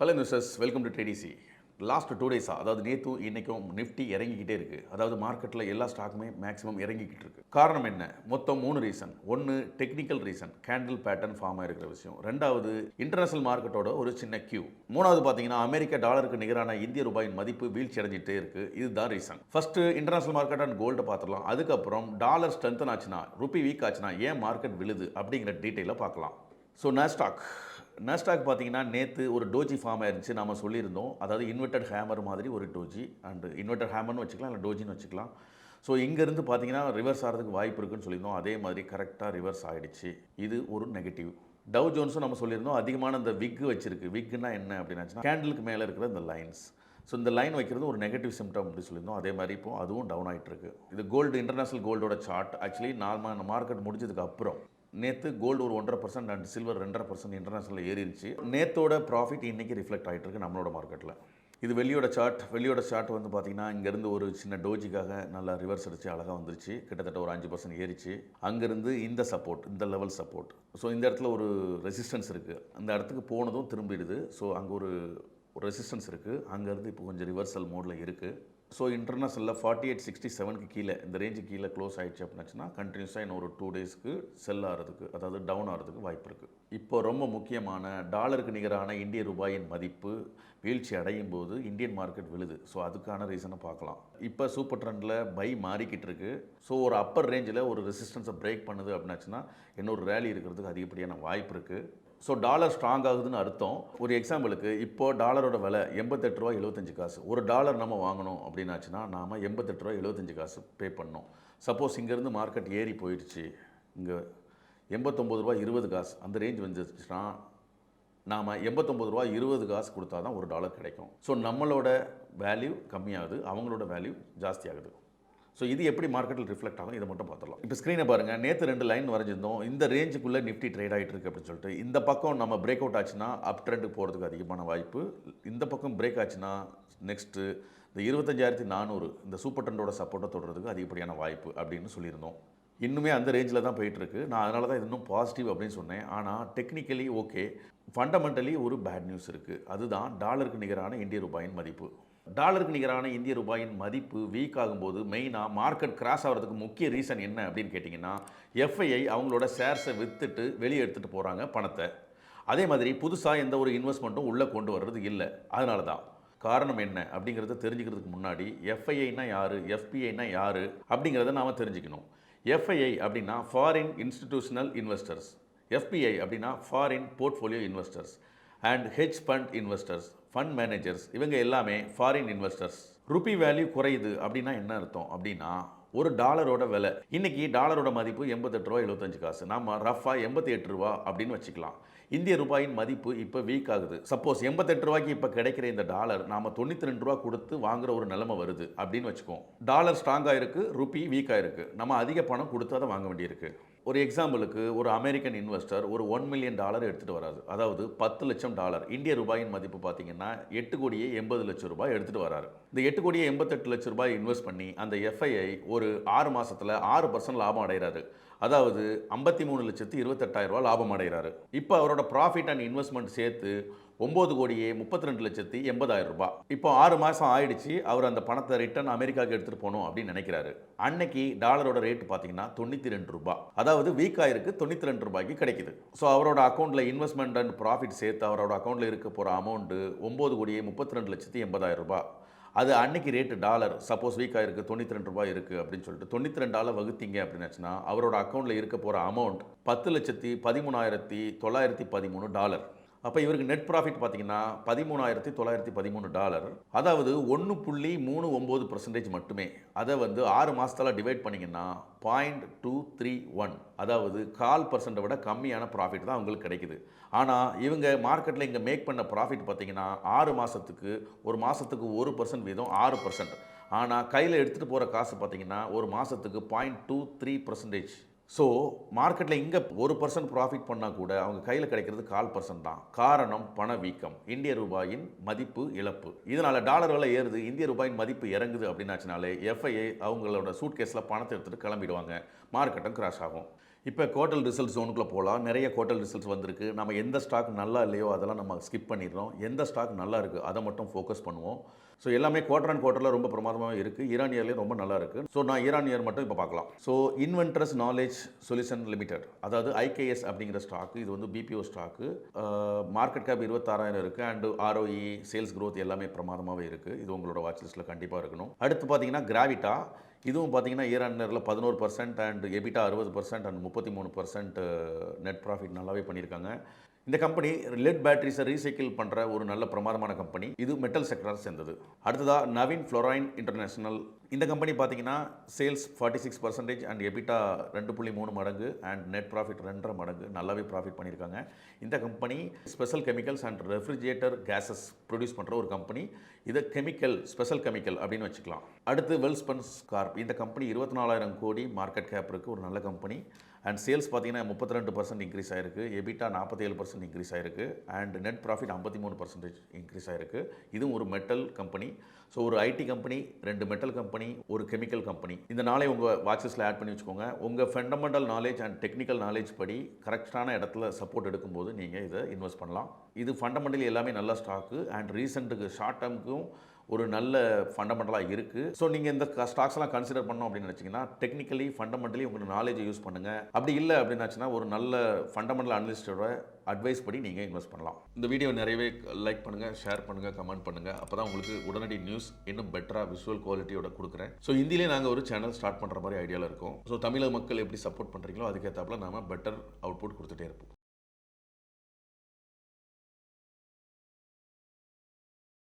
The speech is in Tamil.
ஹலோ மிஸ்டர்ஸ் வெல்கம் டு ட்ரேடிசி லாஸ்ட் டூ டேஸாக அதாவது நேற்றும் இன்றைக்கும் நிஃப்டி இறங்கிக்கிட்டே இருக்குது அதாவது மார்க்கெட்டில் எல்லா ஸ்டாக்குமே மேக்ஸிமம் இறங்கிக்கிட்டு இருக்கு. காரணம் என்ன? மொத்தம் மூணு ரீசன் ஒன்று technical reason candle pattern form ஆகிருக்கிற விஷயம். ரெண்டாவது இன்டர்நேஷனல் மார்க்கெட்டோட ஒரு சின்ன கியூ மூணாவது பார்த்தீங்கன்னா அமெரிக்க டாலருக்கு நிகரான இந்திய ரூபாயின் மதிப்பு வீழ்ச்சி அடைஞ்சிட்டே இருக்குது இதுதான் reason first international market and கோல்டை பார்த்துடலாம் அதுக்கப்புறம் டாலர் ஸ்ட்ரென்தன் ஆச்சுன்னா ருபி வீக் ஆச்சுன்னா ஏன் மார்க்கெட் விழுது அப்படிங்கிற டீட்டெயிலை பார்க்கலாம் ஸோ நாஸ்டாக் நாஸ்டாக் பார்த்தீங்கன்னா நேற்று ஒரு டோஜி ஃபார்ம் ஆயிருந்துச்சு. நாம் சொல்லியிருந்தோம். அதாவது இன்வெர்டட் ஹேமர் மாதிரி ஒரு டோஜி அண்ட் இன்வெர்டட் ஹேமர்னு வச்சுக்கலாம் இல்லை டோஜின்னு வச்சுக்கலாம். ஸோ இங்கேருந்து பார்த்தீங்கன்னா ரிவர்ஸ் ஆகிறதுக்கு வாய்ப்பு இருக்குன்னு சொல்லியிருந்தோம். அதே மாதிரி கரெக்டாக ரிவர்ஸ் ஆகிடுச்சு இது ஒரு நெகட்டிவ் டவ் ஜோன்ஸும் நம்ம சொல்லியிருந்தோம். அதிகமான இந்த விக் வச்சிருக்கு. விக்னா என்ன அப்படின்னாச்சுன்னா கேண்டலுக்கு மேலே இருக்கிற இந்த லைன்ஸ் ஸோ இந்த லைன் வைக்கிறது ஒரு நெகட்டிவ் சிம்டம் அப்படின்னு சொல்லியிருந்தோம். அதே மாதிரி இப்போ அதுவும் டவுன் ஆகிட்டு இருக்கு. இது கோல்டு இன்டர்நேஷனல் கோல்டோட சார்ட் ஆக்சுவலி நார்மல் மார்க்கெட் முடிஞ்சதுக்கு அப்புறம் நேற்று கோல்டு ஒரு ஒன்றரை பர்சன்ட் அண்ட் சில்வர் ரெண்டரை பர்சன்ட் இன்டர்நேஷனல் ஏறிடுச்சு நேத்தோட ப்ராஃபிட் இன்றைக்கி ரிஃப்ளெக்ட் ஆகிட்டு இருக்கு நம்மளோட மார்க்கெட்டில் இது வெளியோட சார்ட் வெளியோட சார்ட் வந்து பார்த்திங்கன்னா இங்கேருந்து ஒரு சின்ன டோஜிக்காக நல்லா ரிவர்ஸ் அடிச்சு அழகாக வந்துருச்சு. கிட்டத்தட்ட ஒரு அஞ்சு பர்சன்ட் ஏறிச்சு. அங்கேருந்து இந்த சப்போர்ட் இந்த லெவல் சப்போர்ட் ஸோ இந்த இடத்துல ஒரு ரெசிஸ்டன்ஸ் இருக்குது அந்த இடத்துக்கு போனதும் திரும்பிடுது. ஸோ அங்கே ஒரு ஒரு ரெசிஸ்டன்ஸ் இருக்குது அங்கேருந்து இப்போ கொஞ்சம் ரிவர்சல் மோடில் இருக்குது ஸோ இன்டர்நேஷனலில் ஃபார்ட்டி எயிட் சிக்ஸ்டி செவனுக்கு கீழே இந்த ரேஞ்சு கீழே க்ளோஸ் ஆயிடுச்சு அப்படின்னாச்சுன்னா கண்டினியூஸாக இன்னும் ஒரு டூ டேஸ்க்கு செல் ஆகிறதுக்கு அதாவது டவுன் ஆகிறதுக்கு வாய்ப்பு இருக்குது இப்போ ரொம்ப முக்கியமான டாலருக்கு நிகரான இந்திய ரூபாயின் மதிப்பு வீழ்ச்சி அடையும் போது இந்தியன் மார்க்கெட் விழுது. ஸோ அதுக்கான ரீசனை பார்க்கலாம். இப்போ சூப்பர் ட்ரெண்டில் பை மாறிக்கிட்டு இருக்கு. ஸோ ஒரு அப்பர் ரேஞ்சில் ஒரு ரெசிஸ்டன்ஸை பிரேக் பண்ணுது அப்படின்னாச்சுன்னா இன்னொரு ரேலி இருக்கிறதுக்கு அதிகப்படியான வாய்ப்பு இருக்குது ஸோ டாலர் ஸ்ட்ராங் ஆகுதுன்னு அர்த்தம். ஒரு எக்ஸாம்பிளுக்கு இப்போ டாலரோட விலை எண்பத்தெட்டு ரூபா எழுபத்தஞ்சு காசு. ஒரு டாலர் நம்ம வாங்கணும் அப்படின்னாச்சுன்னா நாம் எண்பத்தெட்டு ரூபா எழுபத்தஞ்சு காசு பே பண்ணோம் சப்போஸ் இங்கேருந்து மார்க்கெட் ஏறி போயிடுச்சு. இங்கே எண்பத்தொம்பது ரூபா இருபது காசு. அந்த ரேஞ்ச் வந்துச்சுன்னா நாம் எண்பத்தொம்பது ரூபா இருபது காசு கொடுத்தா தான் ஒரு டாலர் கிடைக்கும். ஸோ நம்மளோட வேல்யூ கம்மியாகுது. அவங்களோட வேல்யூ ஜாஸ்தியாகுது. ஸோ இது எப்படி மார்க்கெட்டில் ரிஃப்ளெக்ட் ஆகும் இதை மட்டும் பார்த்துடலாம். இப்போ ஸ்க்ரீனை பாருங்கள் நேற்று ரெண்டு லைன் வரைஞ்சிருந்தோம். இந்த ரேஞ்சுக்குள்ளே நிஃப்டி ட்ரேட் ஆகிட்டு இருக்கு அப்படின்னு சொல்லிட்டு. இந்த பக்கம் நம்ம பிரேக் அவுட் ஆச்சுன்னா அப் ட்ரெண்டுக்கு போகிறதுக்கு அதிகமான வாய்ப்பு. இந்த பக்கம் பிரேக் ஆச்சுன்னா நெக்ஸ்ட்டு இந்த இருபத்தஞ்சாயிரத்தி நானூறு இந்த சூப்பர் ட்ரெண்டோட சப்போர்ட்டை தொடர்றதுக்கு அதிகப்படியான வாய்ப்பு அப்படின்னு சொல்லியிருந்தோம். இன்னுமே அந்த ரேஞ்சில் தான் போயிட்டுருக்கு நான் அதனால தான் இது இன்னும் பாசிட்டிவ் அப்படின்னு சொன்னேன். ஆனால் டெக்னிக்கலி ஓகே ஃபண்டமெண்டலி ஒரு பேட் நியூஸ் இருக்குது அதுதான் டாலருக்கு நிகரான இந்திய ரூபாயின் மதிப்பு. டாலருக்கு நிகரான இந்திய ரூபாயின் மதிப்பு வீக் ஆகும்போது மெயினாக மார்க்கெட் கிராஸ் ஆகிறதுக்கு முக்கிய ரீசன் என்ன அப்படின்னு கேட்டிங்கன்னா எஃப்ஐஐ அவங்களோட ஷேர்ஸை விற்றுட்டு வெளியே எடுத்துகிட்டு போகிறாங்க பணத்தை. அதே மாதிரி புதுசாக எந்த ஒரு இன்வெஸ்ட்மெண்ட்டும் உள்ளே கொண்டு வர்றது இல்லை. அதனால தான் காரணம் என்ன அப்படிங்கிறத தெரிஞ்சுக்கிறதுக்கு முன்னாடி எஃப்ஐஐனா யார் எஃபிஐனா யார் அப்படிங்கிறத நாம் தெரிஞ்சுக்கணும். எஃப்ஐஐ அப்படின்னா ஃபாரின் இன்ஸ்டிடியூஷனல் இன்வெஸ்டர்ஸ் எஃபிஐ அப்படின்னா foreign portfolio investors and hedge fund investors fund managers இவங்க எல்லாமே ஃபாரின் இன்வெஸ்டர்ஸ் ருபி வேல்யூ குறையுது அப்படின்னா என்ன அர்த்தம்? அப்படின்னா ஒரு டாலரோட விலை. இன்னைக்கு டாலரோட மதிப்பு எண்பத்தெட்டு ரூபா எழுபத்தஞ்சு காசு. நம்ம ரஃபாக எண்பத்தி எட்டு ரூபா அப்படின்னு வச்சுக்கலாம். இந்திய ரூபாயின் மதிப்பு இப்போ வீக் ஆகுது. சப்போஸ் எண்பத்தெட்டு ரூபாய்க்கு இப்போ கிடைக்கிற இந்த டாலர் நாம் தொண்ணூற்றி ரெண்டு ரூபா கொடுத்து வாங்குற ஒரு நிலைமை வருது அப்படின்னு வச்சுக்கோம் டாலர் ஸ்ட்ராங்காக இருக்குது ருபி வீக்காக இருக்குது நம்ம அதிக பணம் கொடுத்து அதை வாங்க வேண்டியிருக்கு. ஒரு எக்ஸாம்பிளுக்கு ஒரு அமெரிக்கன் இன்வெஸ்டர் ஒரு ஒன் மில்லியன் டாலர் எடுத்துகிட்டு வராது அதாவது பத்து லட்சம் டாலர் இந்திய ரூபாயின் மதிப்பு பார்த்தீங்கன்னா எட்டு கோடியே எண்பது லட்சம் ரூபாய் எடுத்துகிட்டு வராரு. இந்த எட்டு கோடியே எண்பத்தெட்டு லட்சம் ரூபாய் இன்வெஸ்ட் பண்ணி அந்த எஃப்ஐஐ ஒரு ஆறு மாதத்தில் ஆறு பர்சன்ட் லாபம் அடைகிறாரு. அதாவது ஐம்பத்தி மூணு லட்சத்து இருபத்தெட்டாயிரம் லாபம் அடைகிறாரு. இப்போ அவரோட ப்ராஃபிட் அண்ட் இன்வெஸ்ட்மெண்ட் சேர்த்து ஒம்பது கோடியே முப்பத்தி ரெண்டு லட்சத்தி எண்பதாயிரம் ரூபாய். இப்போ ஆறு மாதம் ஆயிடுச்சு அவர் அந்த பணத்தை ரிட்டர்ன் அமெரிக்காவுக்கு எடுத்துகிட்டு போகணும் அப்படின்னு நினைக்கிறாரு. அன்னைக்கு டாலரோட ரேட் பார்த்தீங்கன்னா தொண்ணூற்றி ரெண்டு ரூபாய். அதாவது வீக் ஆயிருக்கு தொண்ணூற்றி ரெண்டு ரூபாய்க்கு கிடைக்குது. ஸோ அவரோட அக்கௌண்ட்டில் இன்வெஸ்ட்மெண்ட் அண்ட் ப்ராஃபிட் சேர்த்து அவரோட அக்கௌண்ட்டில் இருக்க போகிற அமௌண்ட்டு ஒம்பது கோடியே முப்பத்தி ரெண்டு லட்சத்தி எண்பதாயிரம் ரூபாய். அது அன்னைக்கு ரேட்டு டாலர் சப்போஸ் வீக்காக இருக்குது தொண்ணூற்றி ரெண்டு ரூபாய் இருக்குது அப்படின்னு சொல்லிட்டு தொண்ணூற்றி ரெண்டு டாலர் வகுத்தீங்க அப்படின்னாச்சுன்னா அவரோட அக்கௌண்ட்டில் இருக்க போகிற அமௌண்ட் பத்து லட்சத்தி பதிமூணாயிரத்தி தொள்ளாயிரத்தி பதிமூணு டாலர் அப்போ இவருக்கு நெட் ப்ராஃபிட் பார்த்தீங்கன்னா பதிமூணாயிரத்தி தொள்ளாயிரத்தி பதிமூணு டாலர். அதாவது ஒன்று புள்ளி மூணு ஒம்பது பர்சன்டேஜ் மட்டுமே. அதை வந்து ஆறு மாதத்தில் டிவைட் பண்ணிங்கன்னா பாயிண்ட் டூ த்ரீ ஒன் அதாவது கால் பர்சன்ட்டை விட கம்மியான ப்ராஃபிட் தான் அவங்களுக்கு கிடைக்குது. ஆனால் இவங்க மார்க்கெட்டில் இங்கே மேக் பண்ண ப்ராஃபிட் பார்த்தீங்கன்னா ஆறு மாதத்துக்கு ஒரு மாதத்துக்கு ஒரு பர்சன்ட் வீதம் ஆறு பர்சன்ட் ஆனால் கையில் எடுத்துகிட்டு போகிற காசு பார்த்தீங்கன்னா ஒரு மாதத்துக்கு point two three percentage so மார்க்கெட்டில் இங்கே ஒரு பர்சன்ட் ப்ராஃபிட் பண்ணால் கூட அவங்க கையில் கிடைக்கிறது கால் பர்சன்ட் தான். காரணம் பணவீக்கம் இந்திய ரூபாயின் மதிப்பு இழப்பு. இதனால் டாலர் விலை ஏறுது இந்திய ரூபாயின் மதிப்பு இறங்குது அப்படின்னாச்சுனாலே எஃப்ஐஏ அவங்களோட சூட் கேஸில் பணத்தை எடுத்துகிட்டு கிளம்பிடுவாங்க. மார்க்கெட்டும் கிராஷ் ஆகும். இப்போ கோட்டல் ரிசல்ட் ஜோனுக்குள்ளே போகலாம் நிறைய கோட்டல் ரிசல்ட்ஸ் வந்திருக்கு. நம்ம எந்த ஸ்டாக் நல்லா இல்லையோ அதெல்லாம் நம்ம ஸ்கிப் பண்ணிடுறோம். எந்த ஸ்டாக் நல்லா இருக்குது அதை மட்டும் ஃபோக்கஸ் பண்ணுவோம். ஸோ எல்லாமே குவார்டர் அண்ட் குவார்டரில் ரொம்ப பிரமாதமாக இருக்குது ஈரானியர்லேயும் ரொம்ப நல்லா இருக்குது ஸோ நான் ஈரானியர் மட்டும் இப்போ பார்க்கலாம். So Inventurus knowledge solution limited அதாவது ஐகேஎஸ் அப்படிங்கிற ஸ்டாக்கு இது வந்து பிபிஓ ஸ்டாக்கு மார்க்கெட் கேப் இருபத்தாறாயிரம் இருக்குது அண்டு ஆர்ஓஇ சேல்ஸ் க்ரோத் எல்லாமே பிரமாதமாகவே இருக்குது இது உங்களோட வாட்ச் லிஸ்ட்டில் கண்டிப்பாக இருக்கணும். அடுத்து பார்த்தீங்கன்னா கிராவிட்டா இதுவும் பார்த்தீங்கன்னா ஈரானில் பதினோரு பர்சன்ட் அண்ட் எபிட்டா அறுபது பர்சன்ட் அண்ட் முப்பத்தி மூணு பர்சன்ட் நெட் ப்ராஃபிட் நல்லாவே பண்ணியிருக்காங்க இந்த கம்பெனி லெட் பேட்டரிஸை ரீசைக்கிள் பண்ணுற ஒரு நல்ல பிரமாதமான கம்பெனி. இது மெட்டல் செக்டராக சேர்ந்தது. அடுத்ததாக நவீன் ஃப்ளோரைன் இன்டர்நேஷனல். இந்த கம்பெனி பார்த்தீங்கன்னா sales forty six percentage and EBITDA ரெண்டு புள்ளி மூணு மடங்கு அண்ட் நெட் ப்ராஃபிட் ரெண்டரை மடங்கு. நல்லாவே ப்ராஃபிட் பண்ணியிருக்காங்க. இந்த company special chemicals and refrigerator gases produce பண்ணுற ஒரு கம்பெனி. இதை கெமிக்கல் ஸ்பெஷல் கெமிக்கல் அப்படின்னு வச்சுக்கலாம். அடுத்து வெல்ஸ்பன்ஸ் கார்ப் இந்த கம்பெனி இருபத்தி நாலாயிரம் கோடி மார்க்கெட் கேப் இருக்குது ஒரு நல்ல கம்பெனி. அண்ட் சேல்ஸ் பார்த்தீங்கன்னா முப்பத்தி ரெண்டு பர்சன்ட் இன்க்ரீஸ் ஆயிருக்கு. எபிட்டா நாற்பத்தேழு பர்சன்ட் இன்க்ரீஸ் ஆயிருக்கு. அண்ட் நெட் ப்ராஃபிட் ஐம்பத்தி மூணு பர்சன்டேஜ் இன்க்ரீஸ் ஆயிருக்கு. இதுவும் ஒரு மெட்டல் கம்பெனி ஸோ ஒரு ஐடி கம்பெனி ரெண்டு மெட்டல் கம்பெனி ஒரு கெமிக்கல் கம்பெனி இந்த நாளை உங்கள் வாட்சஸில் ஆட் பண்ணி வச்சுக்கோங்க. உங்கள் fundamental knowledge and technical knowledge படி கரெக்டான இடத்துல சப்போர்ட் எடுக்கும்போது நீங்கள் இதை இன்வெஸ்ட் பண்ணலாம். இது ஃபண்டமெண்டலி எல்லாமே நல்ல ஸ்டாக்கு அண்ட் ரீசெண்ட்டுக்கு ஷார்ட் டேர்முக்கும் ஒரு நல்ல ஃபண்டமெண்டலாக இருக்குது ஸோ நீங்கள் இந்த ஸ்டாக்ஸ்லாம் கன்சிடர் பண்ணோம் அப்படின்னு நினச்சிங்கன்னா டெக்னிக்கலி ஃபண்டமெண்டலி உங்களோட நாலேஜை யூஸ் பண்ணுங்கள் அப்படி இல்லை அப்படின்னாச்சுன்னா ஒரு நல்ல ஃபண்டமெண்டல் அனலிஸ்டோட அட்வைஸ் படி நீங்கள் இன்வெஸ்ட் பண்ணலாம். இந்த வீடியோ நிறையவே லைக் பண்ணுங்கள் ஷேர் பண்ணுங்கள் கமெண்ட் பண்ணுங்கள் அப்போ தான் உங்களுக்கு உடனடி நியூஸ் இன்னும் பெட்டராக விஷுவல் குவாலிட்டியோட கொடுக்குறேன். ஸோ இந்தியிலே நாங்கள் ஒரு சேனல் ஸ்டார்ட் பண்ணுற மாதிரி ஐடியாவில் இருக்கும். ஸோ தமிழக மக்கள் எப்படி சப்போர்ட் பண்ணுறீங்களோ அதுக்கேற்றாப்புல நாம பெட்டர் அவுட்புட் கொடுத்துட்டே இருப்போம்.